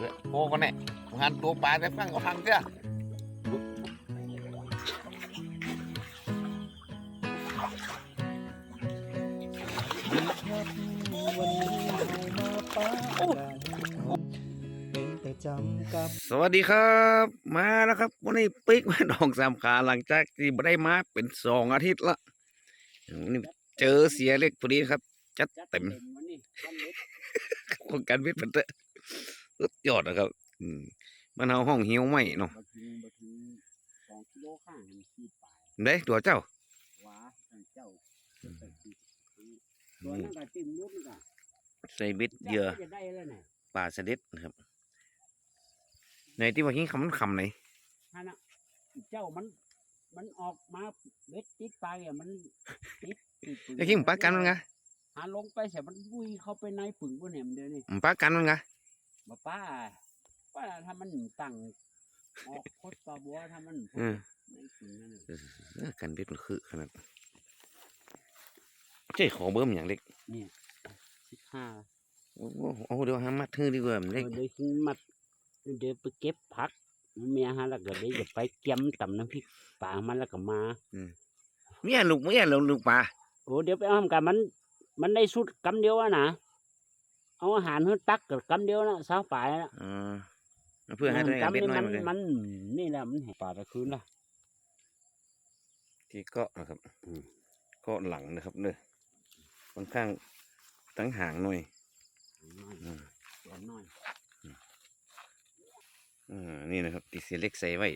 เฮ้ยโอ้กันแน่หันตัวปลาได้ฟังก็ฟังเจ้าเป็นแต่จำกับสวัสดีครับ มาแล้วครับวันนี้ปิ๊กมาดองสามขาหลังจากที่ไม่ได้มาเป็นสองอาทิตย์ละวันนี้เจอเสียเล็กพอดีครับ จัดเต็มวันนี้วันเล็กของการวิทย์มันเตอะ สุดยอดนะครับ อืมมันเอาห้องหิวไหมเนาะมาถึงมาถึงสองกิโลข้างมันขีดปลายเด้ตัวเจ้า หวาทางเจ้าไปขีดตัวนั้นก็จิ้มลูกนี่ก็ใส่เบ็ดเหยื่อจะได้แล้วเนี่ยปลาสลิดนะครับ ในที่ว่าหิ้งคำมันคำไหนฮะนะเจ้ามัน มันออกมาเบ็ดติดปลายอะมันติดติดปึงไอ้หิ้งปลากันมันไงหาลงไปเสียมันวุยเข้าไปในปึงบนเนี่ยมันเดี๋ยวนี้ปลากันมันไง มาป้าป้าถ้ามันตั้งออกโคตรปลาบัวถ้ามันอืมในปึงนั่นน่ะเออการวิทย์มันคือขนาดเจ้ขอเบิ้มอย่างเล็กสิบห้าโอ้โหเอาเดี๋ยวหามัดทื่อดีกว่ามันเอเล็กอเดี๋ยวขึ้นมาเดี๋ยวไปเก็บผักเมียฮะแล้วก็เดี๋ยวจะไปเกี่ยมตำน้ำพริกปลามันแล้วก็มาเมียลูกเมียลูกลูกปลาโอ้เดี๋ยวไปเอาทำกันมัน มันได้สุดกำเดียวอะนะ เอาอาหารให้ตักกับกำเดียวนะสาวปลายนะอ่าเพื่อให้ได้กำเบ็ดนี่น้อยมันมาเลยมันนี่แหละมันให้ปลาตะคืนละที่เกาะนะครับเกาะหลังนะครับเนอะค่อนข้างตั้งห่างหน่อยน้อยอืมเดี๋ยวน้อยอ่านี่นะครับตีเสียเล็กใส่ไว้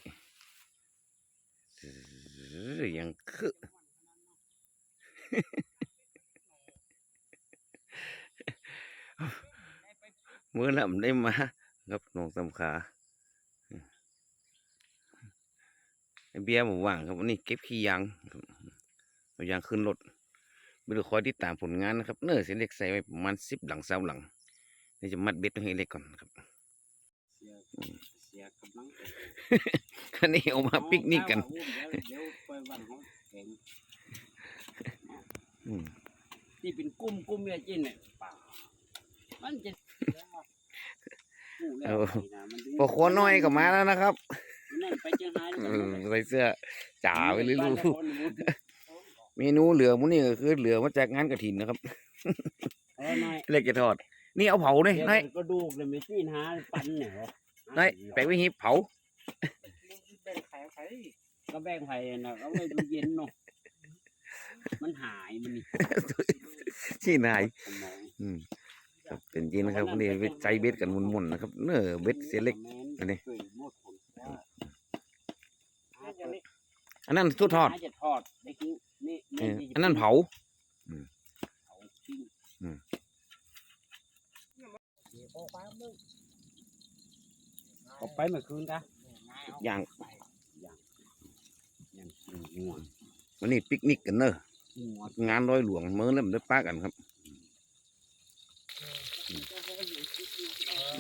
เออยังคือ เมื่อลำได้มาครับน้องสำขาไอ้เบียร์หมูว่างครับวันนี้เก็บขี้ยางครับเอายางขึ้นรถไม่รู้คอยติดตามผลงานนะครับ เนื้อเสียเล็กใส่ไว้ประมาณสิบหลังเสาหลังนี่จะมัดเบ็ดไว้ให้เล็กก่อนครับเสียเสียกำลังใจอันนี้เอามาปิกนิกกันเอาเอาเดี๋ยวเดี๋ยวไปวันเขาแข่งอืมที่เป็นกุ้มกุ้มเนี่ยจิ้นเนี่ยปลา มันจะกู้แล้วไปนะมันถึงพอคนน้อยก็มาแล้วนะครับนั่นไปเชียงรายเอแล้วกันอใส่เสื้อจ๋าไปเลยลูกบ้านนครหลวงเมนูเหลือมื้อนี้ก็คือเหลือมาจากงานกระถินนะครับเออหน่อยเล็กจะทอด นี่เอาเผาเลยเดี๋ยวน้อยก็ดูกเลยไม่ตีนหาปันเนี่ยเหรอน้อยแปลงไว้หิบเผาแบ่งไข่ไข่ก็แบ่งไข่น่ะเอาไว้ดูเย็นเนาะมันหายมันนี่ที่นายสมองอืม ครับเป็นจริงนะครับวันนี้ไปใจเบ็ดกันมุนๆนะครับ เนื้อเบ็ดเสียเล็กอันนี้เคยหมดผลว่าอาจจะไม่อันนั้นทุดทอดาจะทอดได้กินนี่เอนี่ออันนั้นเผาเผาปิ้งอืมเอาไปเมื่อคืนกะอย่างยังกินง่วงวันนี้ปิกนิกกันเนอะง่วงงานร้อยหลวงเมื่อเริ่มได้ป้ากันครับอืม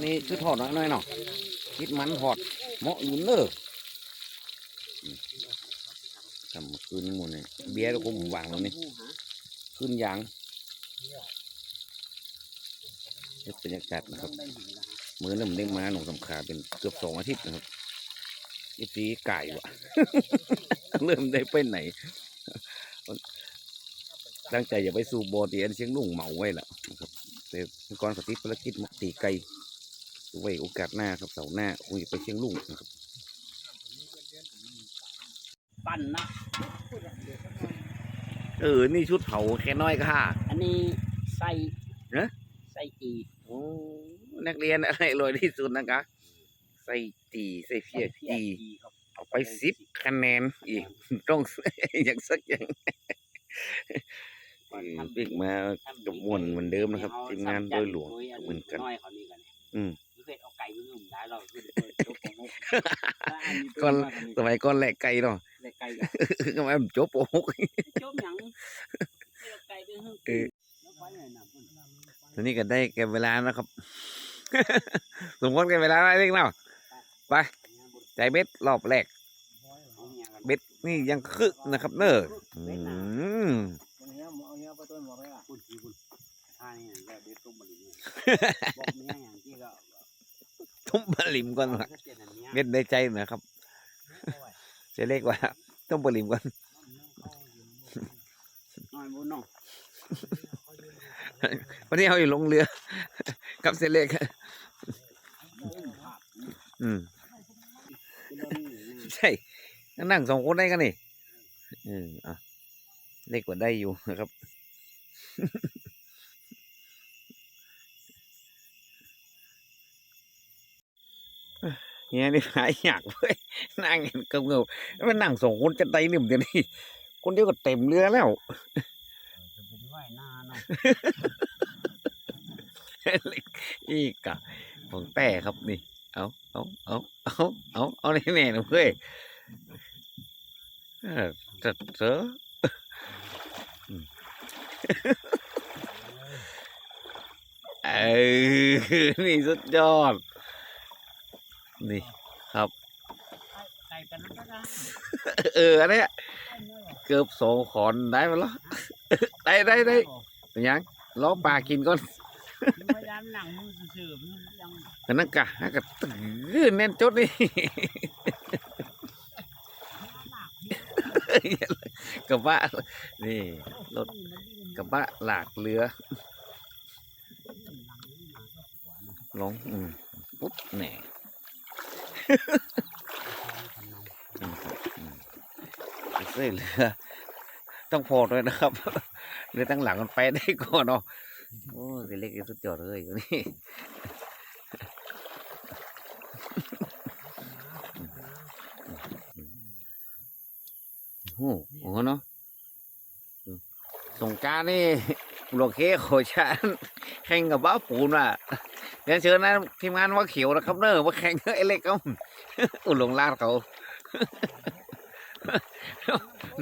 นี่ชุดทอดน้อยๆเนาะคิดมันทอดเหมาะอยู่เนอะอืมทำเมื่อคืนนี่หมดเลยเบียร์ก็คงวางแล้วนี่ขึ้นยางนี่บรรยากาศนะครับมือเริ่มเด้งมาหนองสำขาเป็นเกือบสองอาทิตย์นะครับยี่ปีไก่วะเริ่มได้ไปไหนตั้งใจอย่าไปสู่โบตีอันเชียงลุงเหมาไว้แล้ว นะครับแต่ก่อนปฏิภารกิจมักตีไก่ไว้โอกาสหน้าครับเสาร์หน้าคงจะไปเชียงลุ่งนะครับปั้นนะเออ นี่ชุดเผาแค่น้อยค่ะ อันนี้ใส่เนอะใส่อีโอ้นักเรียนอะไรอร่อยที่สุดนะคะใส่ตีใส่เพียตีครับเอาไปสิบคะแนนอีกต้องอย่างสักอย่าง บิ๊กมากับมวนเหมือนเดิมนะครับทีมงานโดยหลวงเหมือนกันน้อยเขานี่กันเนี่ยอืมเพื่อเอาไก่มาหุ่มได้เราคือจบโปงก่อนสมัยก่อนแหลกไก่เนาะเลยไก่ก็มาจบโอ้โหจบหยังเอาไก่ไปหุ่มเออแล้วไปไหนน่ะพุ่นตอนนี้ก็ได้แก่เวลานะครับสมมติแก่เวลาอะไรเล็กเนาะไปใจเบ็ดรอบแรกเอาเนี่ยกันเบ็ดนี่ยังคึกนะครับ เนอะอืม พุ่นที่พุ่นท่านี่แล้วเด็ดตุ้มมาเลย บอกเมียอย่างที่ก็โถต้มปลาลิมก่อนว่ะเม็ดในใจนะครับจะเรียกว่าต้มปลาลิมก่อนน้อยบุญเนาะวันนี้เอาอยู่ลงเรือกับเซเล็กอืมใช่นั่งสองคนได้กันนี่เอออะเล็กกว่าได้อยู่นะครับ เนี่ยนี่หายอยากเว้ยนั่งเห็นกำเงาแล้วมันนั่งสองคนจะได้หนึ่งเดี๋ยวนี้คนเดียวก็เต็มเรือแล้วจะไปไหว้หน้าเนาะอีกอะของแต่ครับนี่ เอาเอาเอาเอาเอาเอาแน่แน่นะเว้ยเออจัดเจออืมเออนี่สุดยอด นี่ไก่กันแล้วนะเอออันเนี้ยเกือบสองขอนได้มาแล้วได้ได้ได้เป็นยังล้อปลากินก่อนพยายามหนังมือซื่อๆมันยังกันนั่นกะฮักกะตื้อแน่นจดนี่กระบะนี่รถกระบะหลากเรือลงอืมปุ๊บแหน่อืมอืม เสื้อเรือ ต้องพอด้วยนะครับเรือตั้งหลังมันไปได้ก่อนเนาะโอ้ยเล็กสุดยอดเลยอยู่นี่โอ้โหเนาะสงการนี่โลเคโคชันแข่งกับบ้าปูนว่ะ เรียนเชิญนะทีมงานว่าเขียวนะครับเนอะว่าแข่งไอ้เล็กก็อุลงลาดเขา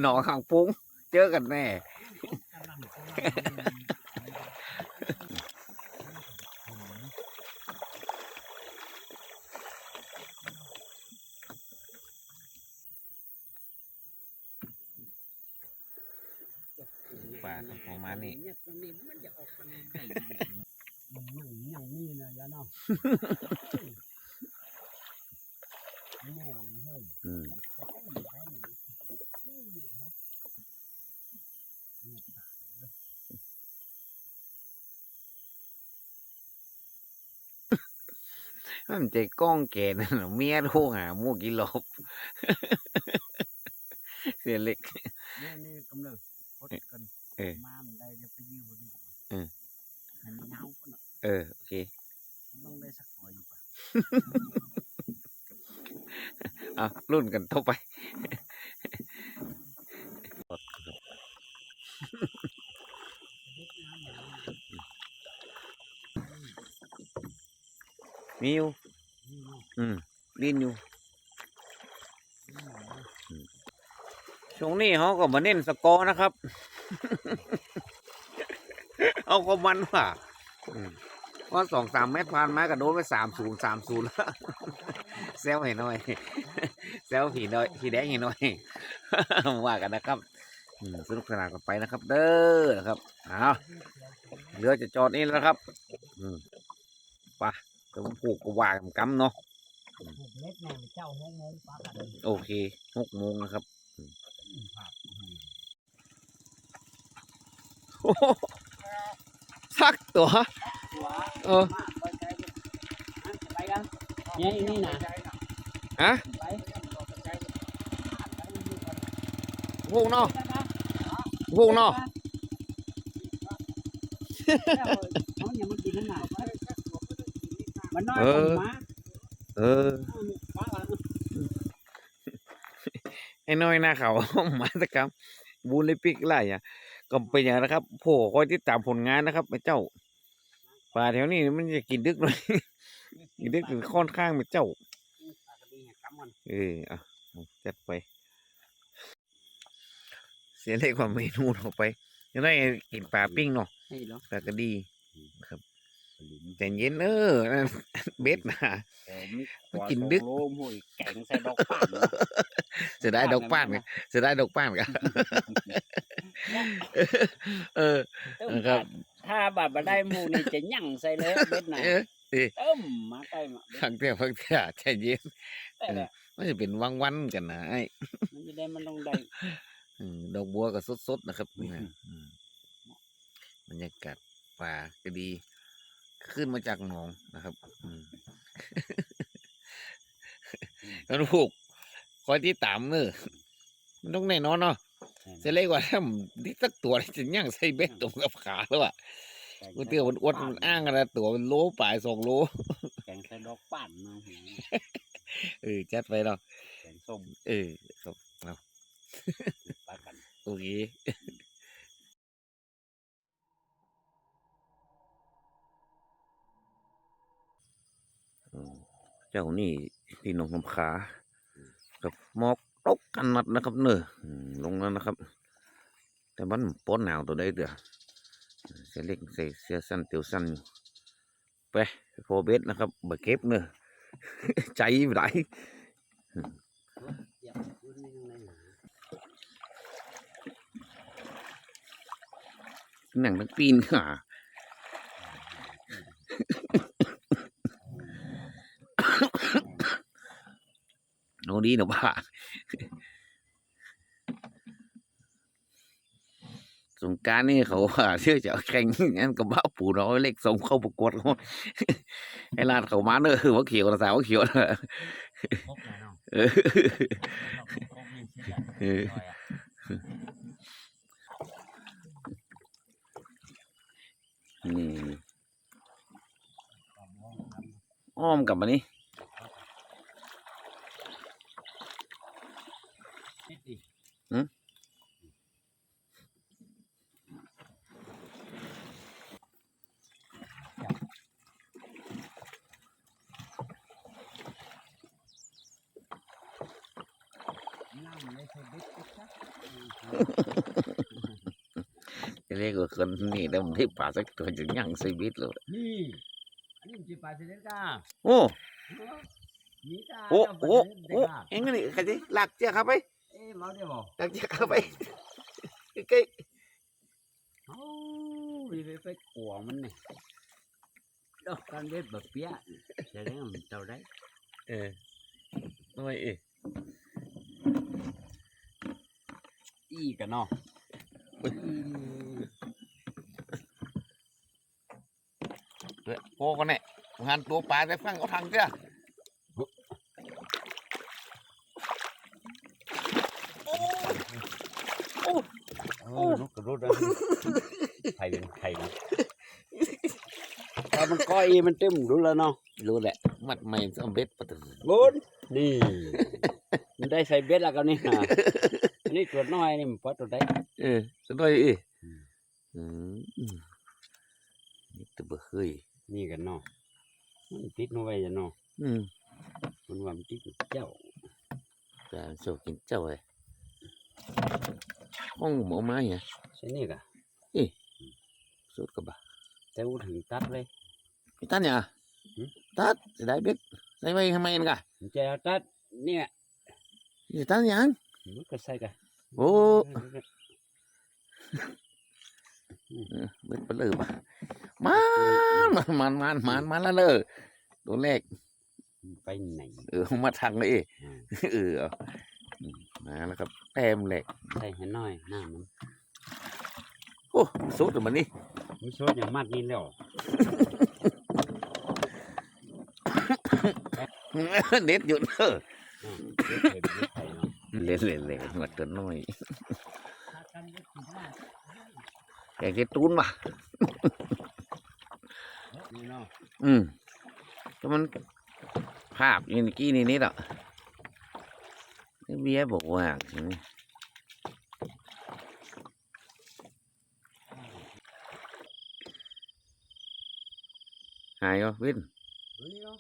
หนองหางปุ้งเจอกันแน่ป่าครับประมาณนี้ นี้นะยาเนาะแม่เฮ้ยอืมมันใจกล้องแกนั่นน่ะเมียโทรหาหมูกิโลบเสียเล็กนี่นี่กำเนิดพดกันเออมามันได้จะไปยืมคนนี้ก่อนเออให้มันยาวกันเนาะเออ โอเคมัน ต้องได้สักตัวอยู่ป่ะเอารุ่นกันเท่าไปมีอยู่อืมดินอยู่ช่วงนี้เขาก็มาเน้นสกอนะครับ เอาก็มันว่ะอืม ว่าสองสามเมตรผ่านมากระโดดไปสามศูนย์สามศูนย์แล้วเซลให้หน่อยเซลผีน้อยผีแดงให้หน่อยว่ากันนะครับอืมสนุกสนานกันไปนะครับ เด้อนะครับเอาเรือจะจอดนี่แล้วนะครับอืมไปแต่ผมผูกกว่ากันกำเนาะผูกเนาห้องงงปลากันโอเคหกโมงนะครับสักตัว เออนเนี่นี่นะฮะพวกนาะพวกนาะเออเออไอ้น้อยหน้าเขามาตกรรมบูลิปิกไรอะก็เป็นอย่างนั้นนะครับโผล่คอยติดตามผลงานนะครับไอ้เจ้า ป่าแถวนี้มันจะกินดึกหน่อยกินดึกถึงค่อนข้างเป็นเจ้าเอออะเอาจัดไป เสียเลยกว่าเมนูออกไปยังได้กินปลาปิ้งเนาะนี่เหรอปลากระดีครับแต่เย็นเออนั่นเบ็ดนะกินดึกโลมหุยแกงใส่ดอกป่านเสียดายดอกป้านไงเสียดายดอกป้านกันเออนะครับ ถ้าแบบมาได้หมูนี่จะยั่งใส่เลยเบ็ดไหนเออเอ๊ะเอิ่มมาใกล้มาฟังเถอะฟังเถอะใจเย็นแต่แหละมันจะเป็นวังวันกันนะไอ้มันจะได้มันต้องได้อืมดอกบัวก็สดๆนะครับอืมนะอืมบรรยากาศป่าก็ดี ขึ้นมาจากหนองนะครับอืมแล้วลูกคอยที่ตามเนอะมันต้องแน่นอนเนาะ จะเล็กกว่าถ้าที่สักตัวนี่จะย่างใส่เบ็ดตรงกับขาแล้วอะกูเตี้ยวมันอวดมันอ้างกันนะตัวมันโลปลายสองโลแกงใส่ดอกปั่นนะหือเออจัดไปเนาะแกงส้มเออครับปลากันโอเคอืมเจ้านี่ที่หนองน้ำขา กับหมอก ตกกันนัดนะครับเนอะอืมลงแล้วนะครับ แต่มันป้อนหนาวตัวได้เด้อเสียเล็กใส่เสื้อสั้นเตียวสั้นอยู่ไปโฟเบสนะครับบะเก็บเนอะใจไหลเดี๋ยวพูดนิดนึงนะหนังทั้ งปีนขาโนดีหนูบ้าสงการนี่เขาว่าเชื่อจะเอาแข่งงั้นกับบ้าปู่น้อยเล็กส่งเข้าประกวดเขาไอ้ลาดเขามาเนอะว่าเขียวนะสาวว่าเขียวนะครบแล้วเนออครบนี่สิเออร่อยอะนี่อ้อมกลับมานี่ นิดดิ หืม นั่งไม่ใช่บิ๊กบิ๊กนะ จะ เรียกว่าคนนี่แล้วมันที่ป่าสักตัวจะยั่งชีวิตเลยนี่อันนี้จีปลาเสด็จกาโอ้มีกาโอ้เจ้าโอ้ปลาเสด็จโอ้กาเอ็งนี่ใครดิหลักเจ้าเข้าไปเอ๊ะมาเดี๋ยวบอกหลักเจ้าเข้าไปใกล้โอ้ยไปไปกลัวมันเนี่ยดอกกันเว็บแบบเปี้ยจะได้มันเท่าไรๆเออทำไมเอ๊ะ อีกันเนาะเฮ้ยโก้กันเนี่ยงานตัวปลาได้ฟังเอาทางเจ้าเออลูกกระโดดนะใครเป็นใครนะแต่มันก้อยมันเต็มรู้แล้วเนาะรู้แหละ มัดไม่สำเร็จปะตึบุญนี่ มันได้ใส่เบ็ดแล้วกันนี่ฮะอั นนี้ตัวน้อยนี่มันพอตัวได้เออสะด้วยเอ๊ะอืมอืมนี่ตัวเบอร์เฮยนี่กันเนาะมันติดน้อยจะเนาะอืมมันว่ามันติดเจ้าการโชว์กินเจ้าเลยห้องหมอไม้เหรอใช่นี่กะสุดกับบะแต่อูถึงตัดเลยไอ้ตันเนี่ยหืมตัดจะได้เบ็ดใส่ไว้ทำไมกันกะมันจะเอาตัดเนี่ยไอ้ตันยังมันก็ใส่กัน โอ้เออเบ็ดไปเลยปะมันมันมันมันมันแล้วเลยตัวแรกไปไหน เออ มาทางเลยเอ๊ะอ่าเออเอาอืมมาแล้วครับแต้มแหลกใส่ให้น้อยหน้ามันโอ้สุดเลยมันนี่มีโซดอย่างมัดนี่แล้วเด็ดอยู่เนอะอ่า เด็ดเด็ดเด็ดไทยเนาะเล่นเล่นเล่นมาตัวน้อยแกจะตูนว่ะนี่เนาะอืมก็มันภาพอยังกี้นี่นี่แหละนี่เบียร์บอกว่าใช่ไหมหายก็วินนี่เนาะ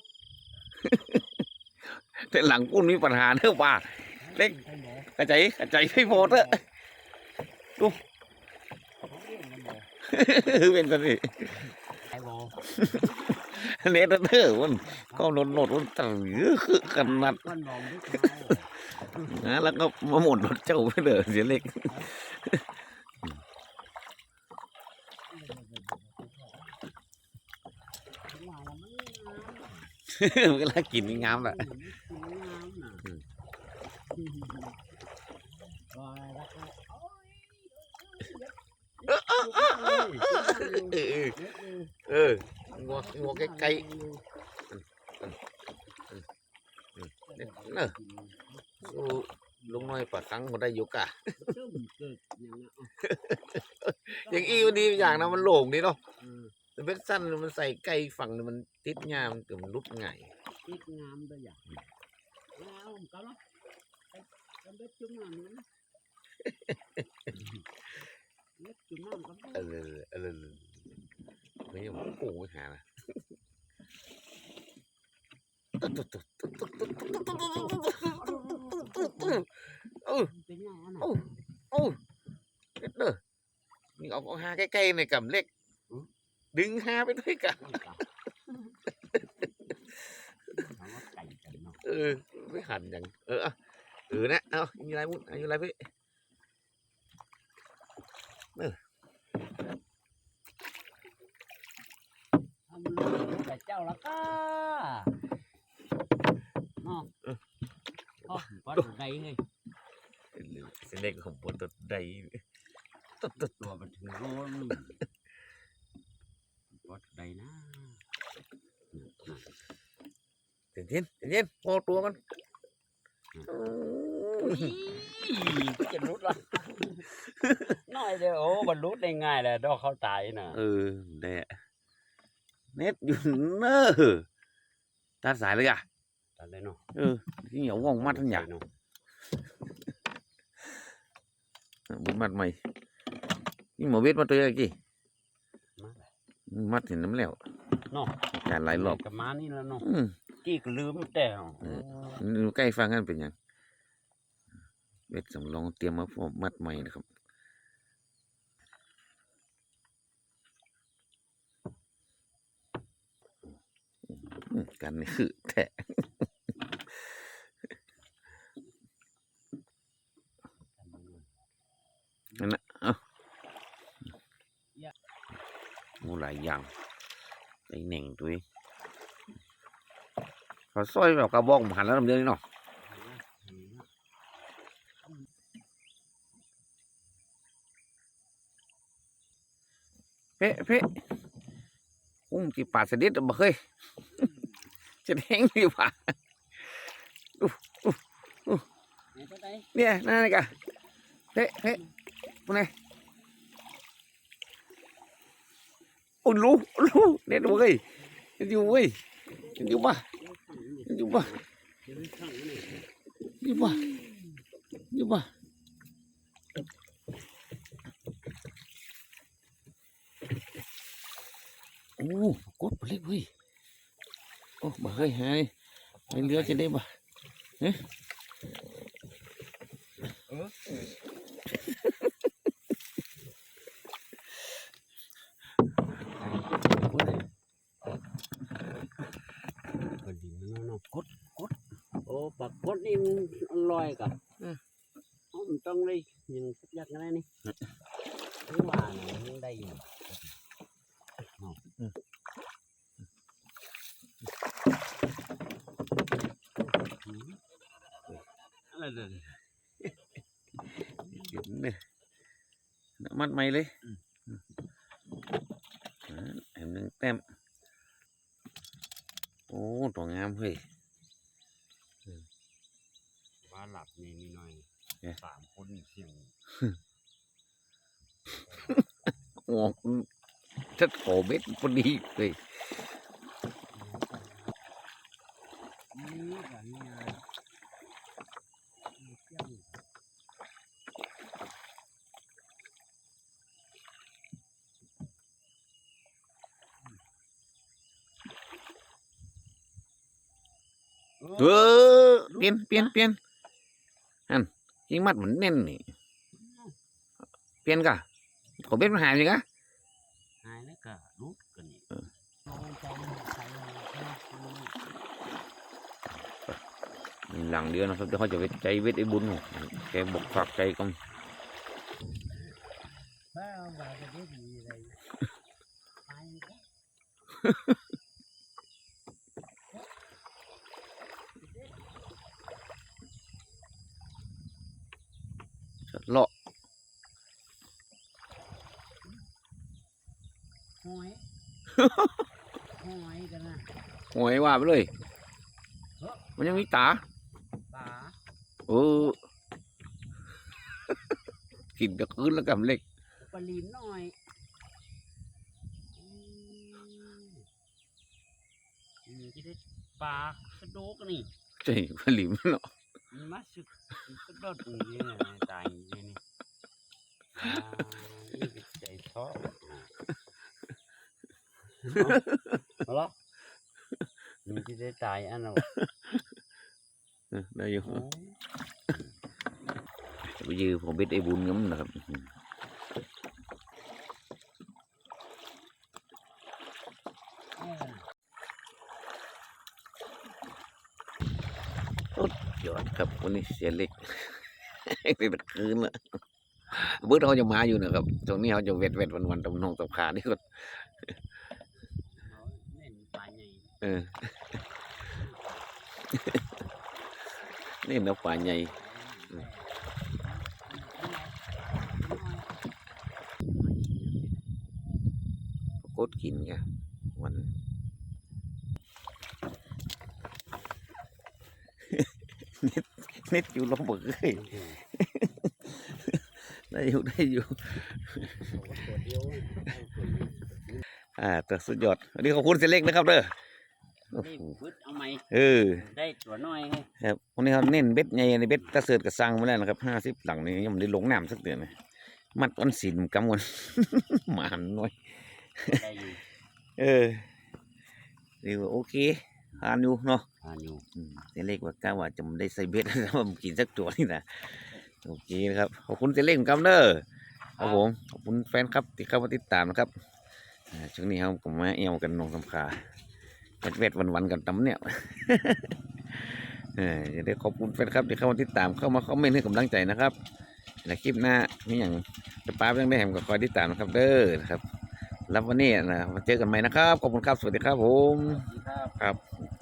แต่หลังกุ้นมีปัญหาเนอะป่าเล็ก กระใจกระใจไม่พอเถอะเป็นตัวนี้ไอ้บอเนตเตอร์มันก็โนดโนดมันตื่คือขนาดนะแล้วก็มาหมดรถเจ้าไปเลยเสียเล็กเวลากินงามแหละ กินน้ำน่ะ อืม ว่าแล้วก็โอ้ย เออ เออเอองัวงัวไกลๆเนอะลุงน้อยปะคังมาได้ยู่กอย่างนั้นอย่างอีวันนี้อย่างนะมันโหลงดีเนาะเออมันเป็นสั้นมันใส่ไก่ฝั่งมันติดงามเกิดมันรุดง่ายติดงามด้วอย่างแล้วผมก็รับไปกันไปจุ่มหน้ำนะ เล็กจุ่มน้ำกันเออเออไม่ยอมโอ้ยหานะเออเป็นไงอันโอ้โอ้เด็ดเด้อนี่เอาเอาหาใกล้ๆในกับเล็ก ดึงหาไปด้วยกันถามว่าไก่กันเนาะเออไม่หันอย่างเออเอาเออนะเอามีอะไรมุดอายุอะไรพี่ ทำลูกแต่เจ้าละก็เนาะพ่อก็ตัวใดเฮ้ยเส้นเล็กของปวดตัวใดตัวมันถึงโลนึงก็ตัวใดนะเย็นเย็นเย็นพอตัวมันก็จะรุดละ น้อยเดียวโอ้มันรุดได้ง่ายเลยดอกเขาตายน่ะเออแดะเน็ตอยู่เนอตัดสายเลยอะตายเลยเนาะเออที่เหนียวว่องมัดทั้งอย่างเนาะบุญมัดใหม่นี่หมอเวทมาตัวอะไรกี่มาเลยมัดเห็นน้ำแล้วเนาะการหลายรอบกับมานี่แล้วเนาะอืมกี้ก็ลืมแต่เอาเอออยู่ใกล้ฟังกันเป็นหยังเวทสำรองเตรียมมาพร้อมมัดใหม่นะครับ กันนี่คือแทะนั่นนะเอ้ามูหลายอย่างไอ้เหน่งตัวเองเขาซอยแบบกระบอกผ่านแล้วลำเดียวนี่เนาะเพ่เพ่อุ้มจีปาดเสด็จบ่เคย จะแห้งดีกว่าไหนตัวใดเนี่ยนั่นนี่กะเพ่เพ่พวกนี้โอ้รู้รู้เนี่ยดูเว้ยเห็นอยู่เว้ยเห็นอยู่ป่ะเห็นอยู่ป่ะเดี๋ยวข้างนี่เห็นอยู่ป่ะเห็นอยู่ป่ะโอ้กดไปเล็กเว้ย โอ้บ่เคยหายไม่เหลือจะได้บ่เอ๊ะพอดีมันเนาะกดกดโอ้ปากกดนี่มันอร่อยกับอ๋อมันต้องเลยยังสักอย่างอะไรนี่ถึงว่าน่ะมันได้อยู่เนาะอืมอะไรเด้อ หยุดเนี่ยน้ำมัด ใหม่เลยอืมอ่าแอมหนึ่งแต้ม โอ้ตัวงามเฮ้ยว่าหลับนี่มีหน่อยเนี่ยสามคนเสียงออกชัดโขเม็ดพอดีเลย นี่แบบนี้นะเสียง เออเปลี่ยนเปลี่ยนเปลี่ยนอันยิงมัดเหมือนแน่นนี่เปลี่ยนกะโขเม็ดมันหายไปกะหายแล้วก็ลุกกันนี่เออเอาใจใส่เอาเอามีหลังเดียวนะครับเดี๋ยวเขาจะไปใจเวทไอ้บุญแกบอกฝากใจกันบ้าบ้าก็ได้ดีเลยไปก็ หอยกันนะ หวยว่าไปเลย มันยังมีตาปลาเออกินกับคืนแล้วกับเล็กปลาลีมหน่อยอืมอืมที่ได้ปลากระโดกนี่ใช่ผลิมเนาะมันมาสึกมันกระโดดอย่างนี้นะตายอย่างนี้นี่อ่านี่เป็นใจท้อเอาละ มันจะได้ตายอันนั้นวะเออได้อยู่โอ้ไปยืมผมเบ็ดไอ้บุญงั้มนะครับเออยอดครับวันนี้เสียเล็กไปเบ็ดคืนละเบิร์ดเขาจะมาอยู่นะครับ ตรงนี้เขาจะเวทเวทวันวันๆตำนองตำขานี่ก็เอาเล่นปลาใหญ่เออ นี่นักป่าใหญ่กดกินไงวันเน็ตเน็ตอยู่ลำบากเลยได้อยู่ได้อยู่ตัวเดียวอ่าแต่สุดยอดวันนี้ขอบคุณเสียเล็กนะครับเด้อ โอ้นี่โหพืชเอาไหมเออ ได้ตัวน้อยให้ครับวันนี้เขาเน้นเบ็ดใหญ่ในเบ็ดตะเสิร์ตกับซังมาแล้วนะครับห้าสิบหลังนี่ยังไม่ได้ลงน้ำสักเดือนเลยมัดวันศิลกำวันหมาหันน้อย ได้อยู่เออเรียกว่าโอเคผ่านอยู่เนาะอ่านอยู่อืมเสียเล็กว่ากล้าว่าจะไม่ได้ใส่เบ็ดแล้วมันกินสักตัวนี่นะโอเคนะครับขอบคุณเสียเล็กกำเด้อครับผมขอบคุณแฟนครับที่เข้ามาติดตามนะครับอ่าช่วงนี้เขาผมมาเอวกันนองสำคา เวทเวทวันวันๆกันตำเนี่ยเออจะได้ขอบคุณแฟนครับที่เข้ามาติดตามเข้ามาคอมเมนต์ให้กำลังใจนะครับในคลิปหน้านี่อย่างจะป้าเรื่องได้แหมก็คอยติดตามนะครับ เด้อนะครับแล้ววันนี้นะมาเจอกันใหม่นะครับขอบคุณครับสวัสดีครับผมสวัสดีครับครับ